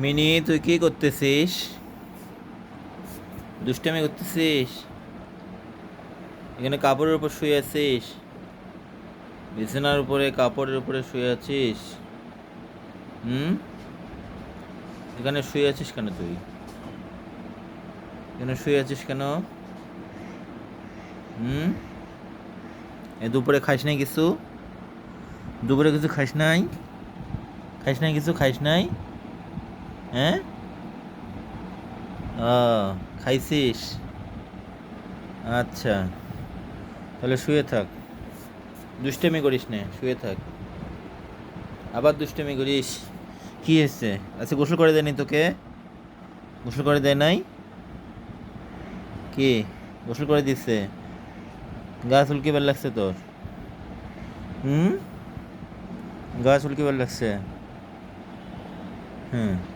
Mini, তুই কি করতেছিস? দুষ্টামি করতেছিস? এখানে কাপড়ের উপর শুয়ে আছিস? বিছানার উপরে, কাপড়ের উপরে শুয়ে আছিস? হুম? এখানে শুয়ে আছিস কেন তুই? এখানে শুয়ে আছিস কেন? হুম? এ দুপুরে খাইস নাই কিছু? দুপুরে কিছু খাস নাই? খাইস নাই কিছু? খাইস নাই? হ্যাঁ? ও, খাইছিস? আচ্ছা। তাহলে শুয়ে থাক। দুষ্টামি করিস না, শুয়ে থাক। আবার দুষ্টামি করিস। কি হয়েছে? আচ্ছা গোসল করে দেয়নি তোকে? গোসল করে দেয় নাই? কি? গোসল করে দিচ্ছে গা চুলকি বেল লাগছে তোর? হুম? গা চুলকি বেল লাগছে? হুম।